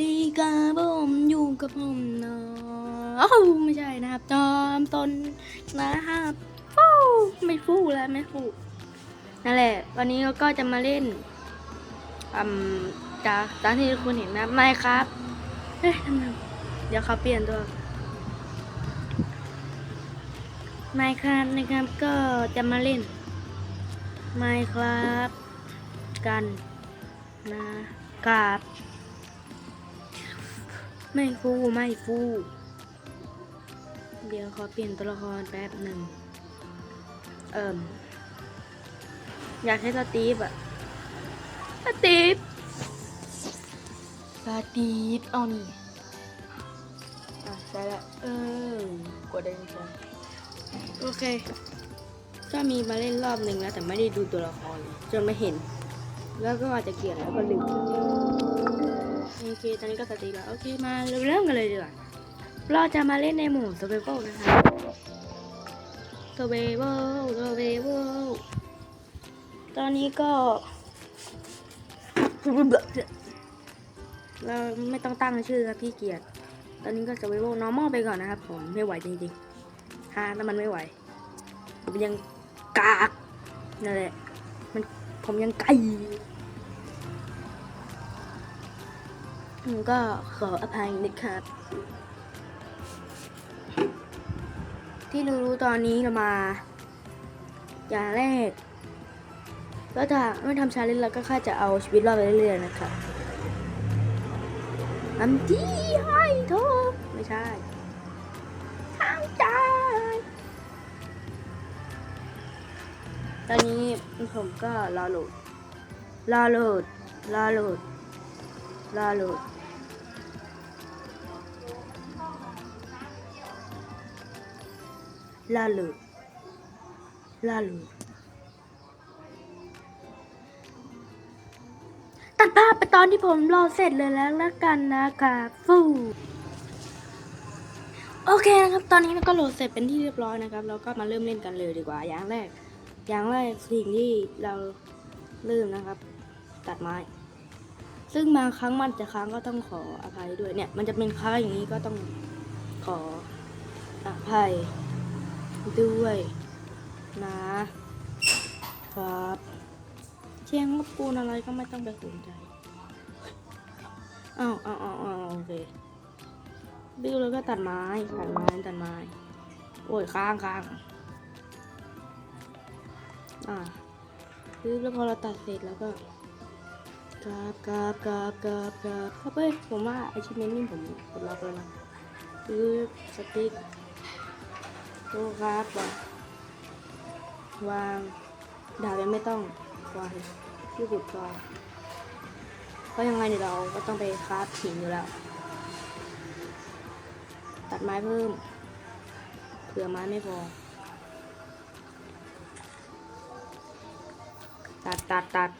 ดีครับผมอยู่กับผมเนาะอ้าไม่ใช่นะครับจอมตนนะครับฟูไม่ฟูแล้วไม่ฟูนั่นแหละ วันนี้เราก็จะมาเล่นอืมจากตามที่คุณเห็นนะไม่ครับเฮ้ยทำไมเดี๋ยวเขาเปลี่ยนตัวไม่ครับนะครับก็จะมาเล่นไม่ครับกันนะครับ ไม่ฟูไม่ฟู เดี๋ยวขอเปลี่ยนตัวละครแป๊บหนึ่ง เอิ่ม อยากให้สตีฟอะสตีฟสตีฟเอานี่อะใช่ละเออกดได้ใช่โอเค ก็มีมาเล่นรอบหนึ่งแล้วแต่ไม่ได้ดูตัวละครเลยจนไม่เห็น แล้วก็อาจจะเกลียดแล้วก็ลืม โอเค ตอนนี้ก็สตรีแล้ว โอเค มาเริ่มกันเลยดีกว่า เราจะมาเล่นในหมู่ survival นะคะ survival survival ตอนนี้ก็ เราไม่ต้องตั้งชื่อครับพี่เกียรติตอนนี้ก็ survival normal ไปก่อนนะครับผม ไม่ไหวจริงๆฮาแล้วมันไม่ไหว ผมยังกากนั่นแหละ มัน ผมยังไก่ ก็ขออภัยนะครับ ที่รู้ๆตอนนี้เรามา อย่างแรกก็จะไม่ทำชาเลนจ์แล้วก็แค่จะเอาชีวิตรอดไปเรื่อยๆนะครับอันที่ให้โทษไม่ใช่ทางใจตอนนี้ผมก็รอโหลดรอโหลดรอโหลด รอหลดลาลูลาลูตัดภาพไปตอนที่ผมรอเสร็จเลยแล้วละกันนะครับฟูโอเคนะครับ ตอนนี้เราก็โหลดเสร็จเป็นที่เรียบร้อยนะครับ เราก็มาเริ่มเล่นกันเลยดีกว่า อย่างแรก อย่างแรกสิ่งที่เราเริ่มนะครับ ตัดไม้ ซึ่งบางครั้งมันจะค้างก็ต้องขออภัยด้วยเนี่ย มันจะเป็นค้างอย่างนี้ก็ต้องขออภัยด้วยนะครับเชียงรบกวนอะไรก็ไม่ต้องไปสนใจอ้าวอ้าวอ้าวอ้าวโอเคดื้อแล้วก็ตัดไม้ตัดไม้ตัดไม้โอ้ยค้างค้างอ่าดื้อแล้วพอเราตัดเสร็จแล้วก็ กราบกราบกราบกราบกราบเข้าไปผมว่าไอชิเมนนี่ผมกดล็อกแล้วนะดื้อสติ๊กโอ้ครับวางวางดาบยังไม่ต้องวางที่ขุดก่อนเพราะยังไงเดี๋ยเราก็ต้องไปคราฟหินอยู่แล้ว ตัดไม้เพิ่มเผื่อไม้ไม่พอตัดตัดตัด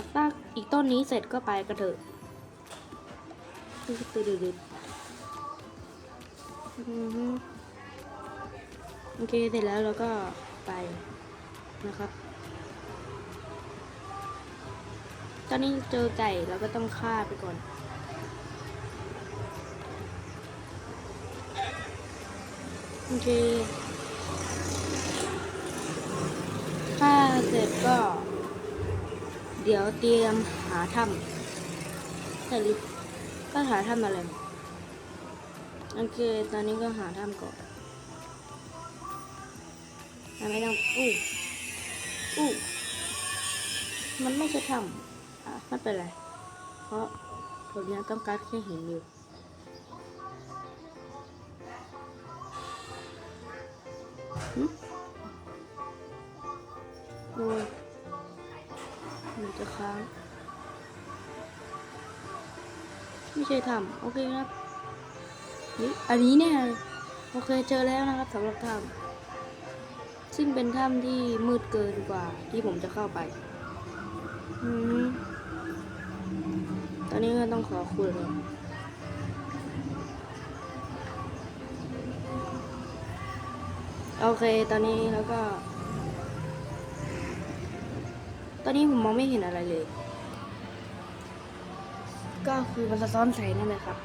ตัดตั้งอีกต้นนี้เสร็จก็ไปกระเถอะตึ๊ดตึ๊ดตึ๊ดตึ๊ดโอเค เสร็จแล้วเราก็ไปนะครับ ตอนนี้เจอไก่เราก็ต้องฆ่าไปก่อน โอเคฆ่าเสร็จก็ เดี๋ยวเตรียมหาถ้ำแต่ลิก็หาถ้ำอะไรโอเค ตอนนี้ก็หาถ้ำก่อนไม่ต้องอู้อู้มันไม่ใช่ถ้ำอะไม่เป็นไร เพราะผมยังต้องการแค่เห็นอยู่โอ้ย มันจะค้าง ไม่ใช่ถ้ำโอเคครับนี่อันนี้เนี่ยโอเคเจอแล้วนะครับสำหรับถ้ำซึ่งเป็นถ้ำที่มืดเกินกว่าที่ผมจะเข้าไปอืมตอนนี้ก็ต้องขอคุยก่อนโอเค ตอนนี้แล้วก็ อนนี้ผมมองไม่เห็นอะไรเลย ก็คือมันสะท้อนแสงนั่นแหละครับ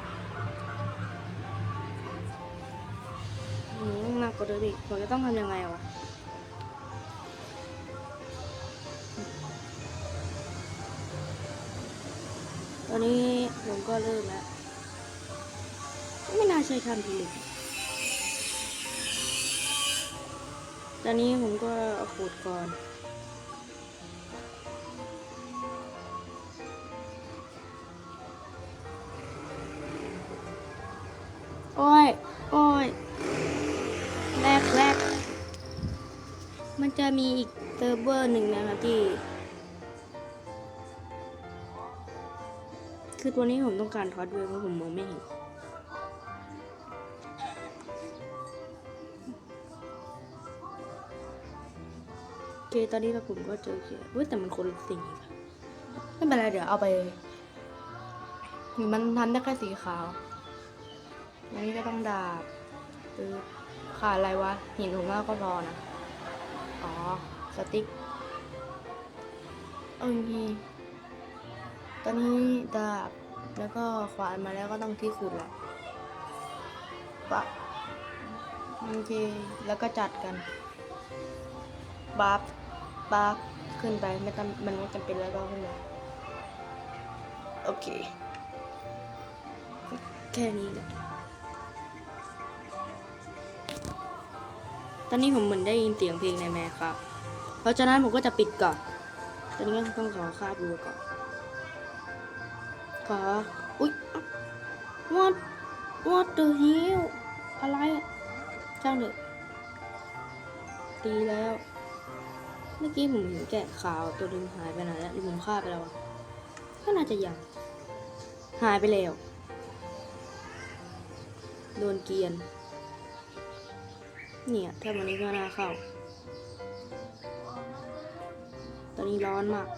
หนักกว่าเดิมอีกผมจะต้องทำยังไงวะตอนนี้ผมก็เริ่มแล้วไม่น่าใช่ทำผิดตอนนี้ผมก็อาขูดก่อน มีอีกเซิร์ฟเวอร์หนึ่งนะครับที่ คือตัวนี้ผมต้องการทอดด้วยเพราะผมมองไม่เห็นโอเคตอนนี้เราผมก็เจอเขียเว้ยแต่มันคนละสีค่ะไม่เป็นไรเดี๋ยวเอาไปหรือมันทำได้แค่สีขาวอย่างนี้ก็ต้องดาบหรือขาดอะไรวะหินถุงมากก็พอนะ อ๋อ สติ๊กโอเคตอนนี้ดาบแล้วก็ขวานมาแล้วก็ต้องที่ขุดละปะโอเค แล้วก็จัดกันบัฟบัฟขึ้นไปไม่ต้องมันไม่จำเป็นแล้วก็ขึ้นมาโอเค แค่นี้แหละ ตอนนี้ผมเหมือนได้ยินเสียงเพลงในแม่ครับ เพราะฉะนั้นผมก็จะปิดก่อน ตอนนี้ก็ต้องขอคาบดูก่อน ขอ อุ๊ย what what the hell อะไรอะช่างเถอะตีแล้ว เมื่อกี้ผมเห็นแกะขาวตัวนึงหายไปไหนแล้วหรือผมฆ่าไปแล้วะก็น่าจะยัง หายไปแล้ว โดนเกียน เนี่ยถ้าวันนี้ก็น่าเข้า ตอนนี้ร้อนมาก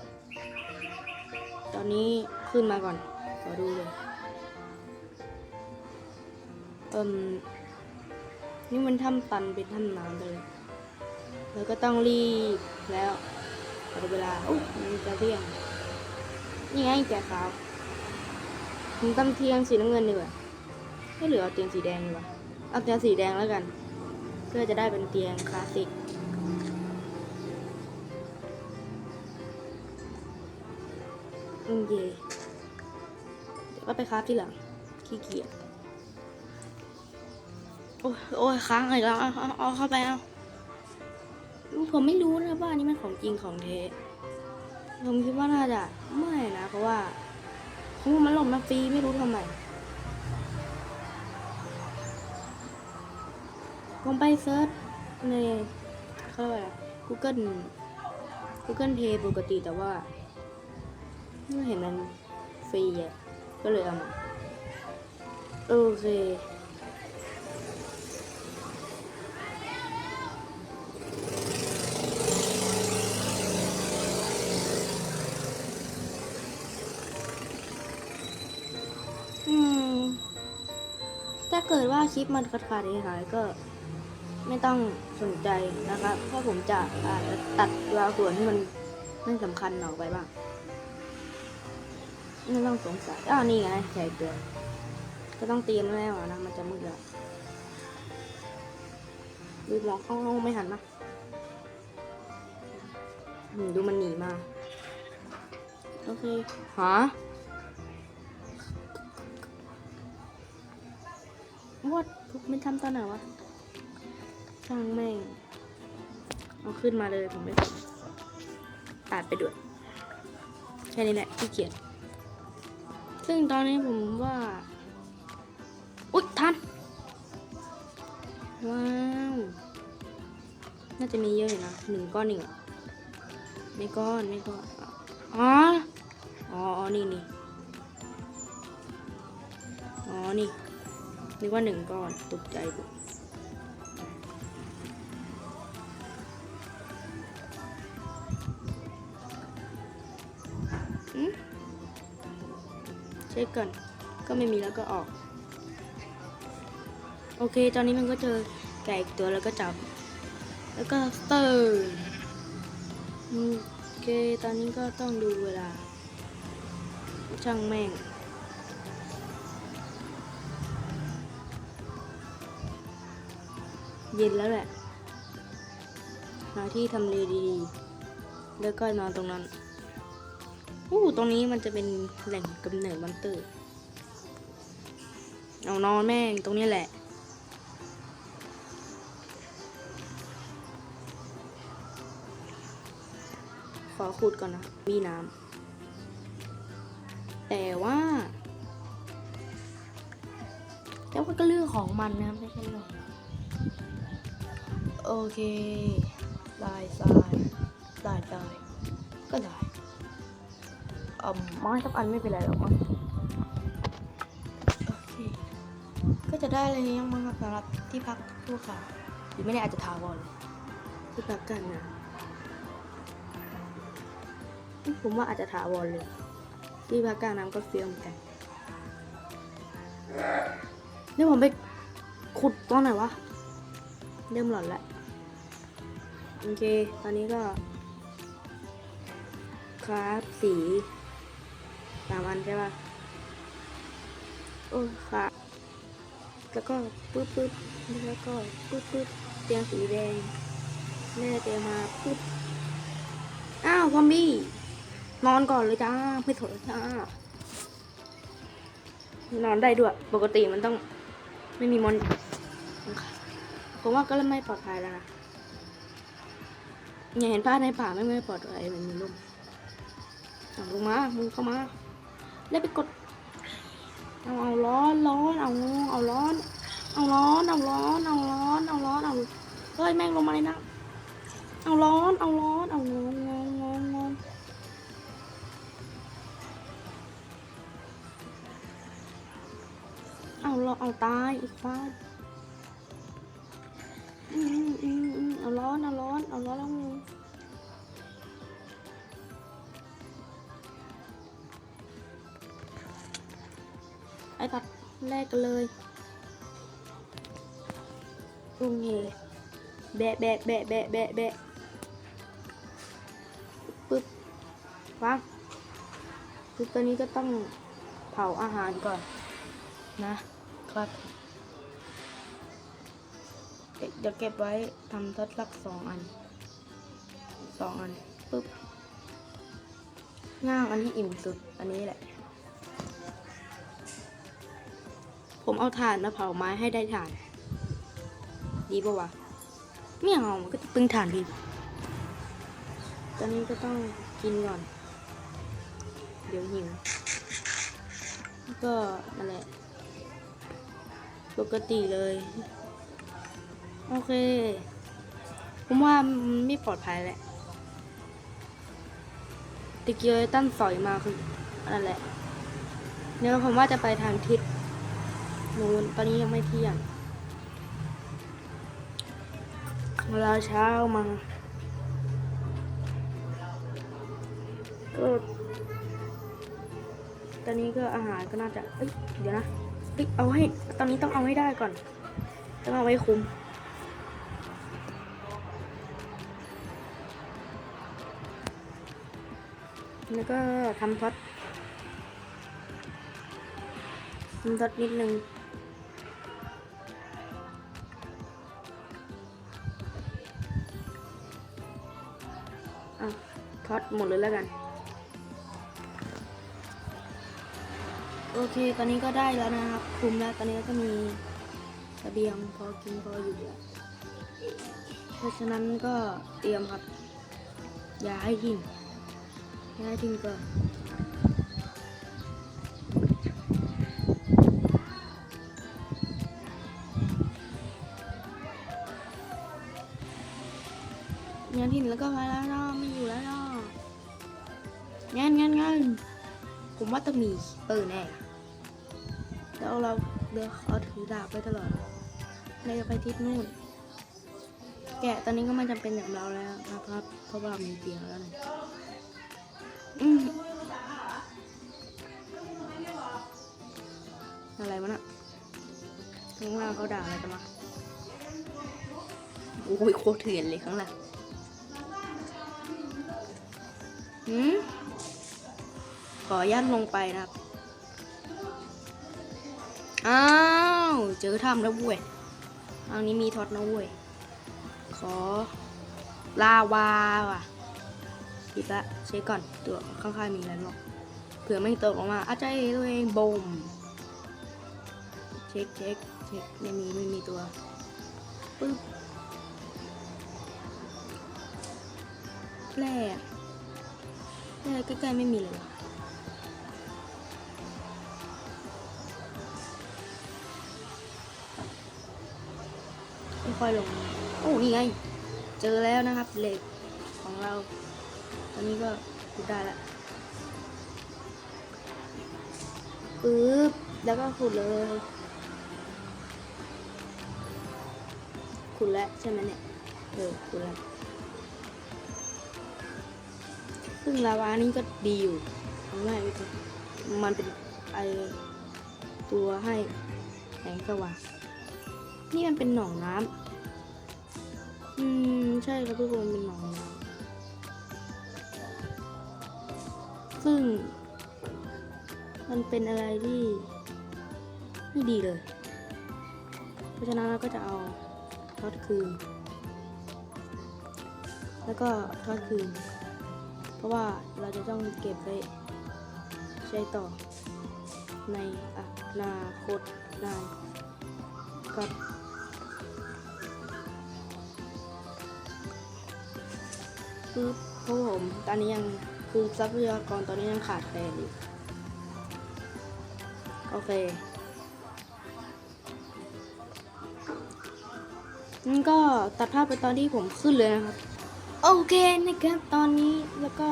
ตอนนี้ขึ้นมาก่อน ขอดูเลยเอิมนี่มันถ้ำตันเป็นถ้ำน้ำเลย แล้วก็ต้องรีบแล้วขอดูเวลาโอ้ยมันจะเที่ยง นี่ไงแกขาวผมตั้งเทียงสีน้ำเงินดีกว่าไม่เหลือเอาเตียงสีแดงดีกว่า เอาเตียงสีแดงแล้วกัน เพื่อจะได้เป็นเตียงคลาสสิกโอเคเดี๋ยวก็ไปคราฟที่หลัง ขี้เกียจ โอ้ยโอ้ยค้างอีกแล้วเอาเอาเอาเข้าไปเอา ผมไม่รู้นะว่าอันนี้มันของจริงของเทผมคิดว่าน่าจะไม่นะ เพราะว่าเพราะว่ามันหล่นมาฟรีไม่รู้ทำไม ผมไปเซิร์ชในเขาเรียกว่าอะไร Google Google Play ปกติแต่ว่าไม่เห็นมันฟรีอะ ก็เลยเอามา โอเคอืมถ้าเกิดว่าคลิปมันขาดขาดหายๆก็ ไม่ต้องสนใจนะครับเพราะผมจะอาจจะตัดบางส่วนที่มันไม่สำคัญออกไปบ้างไม่ต้องสงสัยอ้าวนี่ไงใส่เกลือก็ต้องเตรียมแล้วนะมันจะมืดแล้วดูมองเข้าห้องไม่หันนะดูมันหนีมา โอเคหาวัดไม่ทำตอนไหนวะ ช่างแม่งเอาขึ้นมาเลยผมไม่สนตัดไปด้วย แค่นี้แหละขี้เกียจซึ่งตอนนี้ผมว่า อุ๊ยทัน ว้าว น่าจะมีเยอะอยู่นะหนึ่งก้อนหนึ่งอะไม่ก้อนไม่ก้อน อ๋อ อ๋อ นี่นี่อ๋อ นี่นึกว่าหนึ่งก้อนตกใจกูอื ก่อน ก็ไม่มีแล้วก็ออก โอเค ตอนนี้มันก็เจอแก่อีกตัวแล้วก็จับ แล้วก็เตอร์โอเคตอนนี้ก็ต้องดูเวลา ช่างแม่งเย็นแล้วแหละหาที่ทำเลดีๆ แล้วก็นอนตรงนั้น อู้ตรงนี้มันจะเป็นแหล่งกำเนิดมอนเตอร์ เอานอนแม่งตรงนี้แหละ ขอขุดก่อนนะ มีน้ำ แต่ว่าแต่ว่าก็เรื่องของมันนะไม่ใช่เรื่องโอเคได้ทรายได้ได้ก็ได้ อืมไม้สักอันไม่เป็นไรหรอกมั้งโอเค ก็จะได้อะไรนี้ยังมั้งครับสำหรับที่พักชั่วคราวหรือไม่แน่อาจจะถาวรเลยที่พักกันนะผมว่าอาจจะถาวรเลย ที่พักกลางน้ำก็เฟี้ยวเหมือนกันเดี๋ยวผมไปขุดตอนไหนวะ เริ่มหลอนละโอเค ตอนนี้ก็ คราฟสี สามอันใช่ป่ะโอ้ค่ะ แล้วก็ปึ๊บปึ๊บแล้วก็ปึ๊บปึ๊บเตียงสีแดงแม่เตียงมาปึ๊บอ้าวซอมบี้นอนก่อนเลยจ้าไม่ถอดจ้านอนได้ด้วย ปกติมันต้องไม่มีมอนผมว่าก็เริ่มไม่ปลอดภัยแล้วนะอย่าเห็นป้าในป่าไม่ไม่ปลอดภัยมันมีลมเอาลงมามึงเข้ามา แล้วไปกด เอาเอาร้อนร้อนเอาเอาร้อนเอาร้อนเอาร้อนเอาร้อนเอาร้อนเอาเฮ้ยแม่งลงมาเลยนะ เอาร้อนเอาร้อนเอาร้อนร้อนร้อนอนเอาเราเอาตายอีกบ้านอืมอืมอืมเอาร้อนเอาร้อนเอาร้อนแล้วมึ ไปตัดแรกกันเลยโอเคแบะแบะแบะแบะแบะแบะปึ๊บฟังปึ๊บตัวนี้ก็ต้องเผาอาหารก่อนนะครับเดี๋ยวเก็บไว้ทำทดลักสองอันสองอันปุ๊บง่างอันที่อิ่มสุด อันนี้แหละ ผมเอาถ่านมาเผาไม้ให้ได้ถ่าน ดีปะวะไม่เอามันก็จะปึงถ่านดีตอนนี้ก็ต้องกินก่อน เดี๋ยวหิวก็นั่นแหละปกติเลย โอเค ผมว่าไม่ปลอดภัยแหละตะเกียบตั้นสอยมาคือนั่นแหละเดี๋ยวผมว่าจะไปทางทิศ นูนตอนนี้ยังไม่เที่ยง เวลาเช้ามา ก็ตอนนี้ก็อาหารก็น่าจะ เอ้ย เดี๋ยวนะเอ้ยเอาให้ ตอนนี้ต้องเอาให้ได้ก่อน ต้องเอาไว้คุ้มแล้วก็ทำท็อตทำท็อตนิดนึง หมดเลยแล้วกัน โอเค ตอนนี้ก็ได้แล้วนะครับ คุมแล้ว ตอนนี้ก็มีเสบียงพอกินพออยู่แล้วเพราะฉะนั้นก็เตรียมครับ อย่าให้ทิ้งอย่าให้ทิ้งก่อนย่าทิ้งแล้วก็มาแล้วาะไม่อยู่แล้วเนาะ งั้นงั้นงั้นผมว่าต้องมีเออแน่แล้วเราเดือเขาถือดาบไปตลอดเราจะไปทิศนู่น แกะตอนนี้ก็ไม่จำเป็นอย่างเราแล้วนะครับ เพราะว่ามีเตียงแล้วนะอืมอะไรวะน่ะข้างล่างเขาด่าอะไรกันมาโอ้ยโคตรเถื่อนเลยข้างล่างหืม ขออนุญาตลงไปนะครับ อ้าว เจอถ้ำแล้วเว้ยทางนี้มีท็อตนะเว้ย ขอลาวาว่ะปิดละเช็คก่อนตัวข้างๆมีอะไรบ้างเผื่อไม่ตกลงมาอาจจะเอตัวเองบมเช็คเช็คเช็คไม่มีไม่มีตัวปึ๊บแร่แร่ใกล้ๆไม่มีเลยวะ ค่อยลง โอ้นี่ไง เจอแล้วนะครับเหล็กของเรา ตอนนี้ก็ขุดได้ละปึ๊บแล้วก็ขุดเลย ขุดแล้วใช่ไหมเนี่ยเออขุดแล้วซึ่งลาวานี่ก็ดีอยู่ทำให้มันเป็นไอตัวให้แสงสว่างนี่มันเป็นหนองน้ำ อืม ใช่ครับทุกคนเป็นหนองน้ำซึ่ง มันเป็นอะไรที่ ไม่ดีเลย เพราะฉะนั้นเราก็จะเอาทอดคืน แล้วก็ทอดคืน เพราะว่าเราจะต้องเก็บไว้ใช้ต่อในอนาคตนานก็ คือพวกผมตอนนี้ยังคือทรัพยากรตอนนี้ยังขาดแคลนอยู่โอเคงั้นก็ตัดภาพไปตอนที่ผมขึ้นเลยนะครับ โอเคนะครับตอนนี้แล้วก็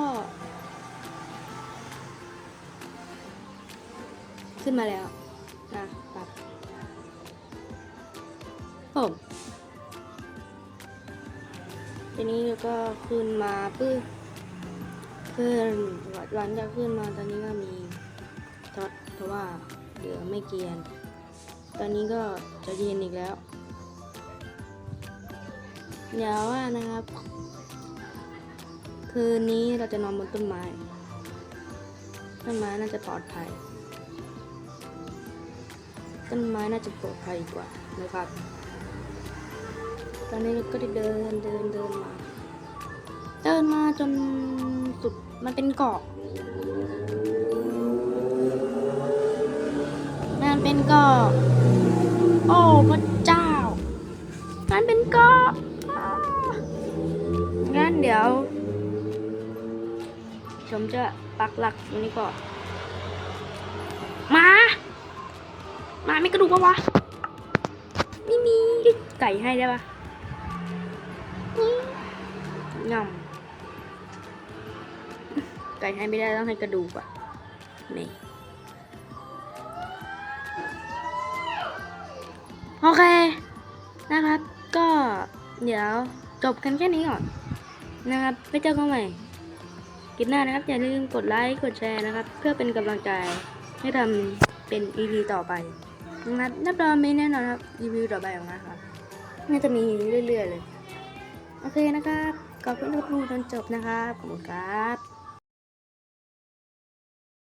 ขึ้นมาแล้วนะตัดผม นี้เราก็ขึ้นมาปึ๊บขึ้นหลังจากขึ้นมาตอนนี้ก็มีท็อตเพราะว่าเหลือไม่เกียน ตอนนี้ก็จะเย็นอีกแล้วเดี๋ยวว่านะครับ คืนนี้เราจะนอนบนต้นไม้ต้นไม้น่าจะปลอดภัย ต้นไม้น่าจะปลอดภัยกว่านะครับ อนนี้เราก็ได้เดินเดินเดินมา เดินมาจนสุดมันเป็นเกาะ มันเป็นเกาะ โอ้พระเจ้า มันเป็นเกาะงั้นเดี๋ยว ผมจะปักหลักตรงนี้ก่อนมา มาไม่กระดูกปะวะ ไม่มีไก่ให้ได้ปะ งำไก่ให้ไม่ได้ต้องให้กระดูกอะนี่โอเค นะครับ ก็เดี๋ยวจบกันแค่นี้ก่อน นะครับไปเจอกันใหม่คลิปหน้านะครับ อย่าลืมกดไลค์ กดแชร์นะครับ เพื่อเป็นกำลังใจให้ทำเป็น EP ต่อไปนะครับรับรองมีแน่นอนครับรีวิวต่อไปของนะครับน่าจะมีเรื่อยๆเลย โอเคนะครับ ขอบคุณที่ดูจนจบนะครับ ขอบคุณครับ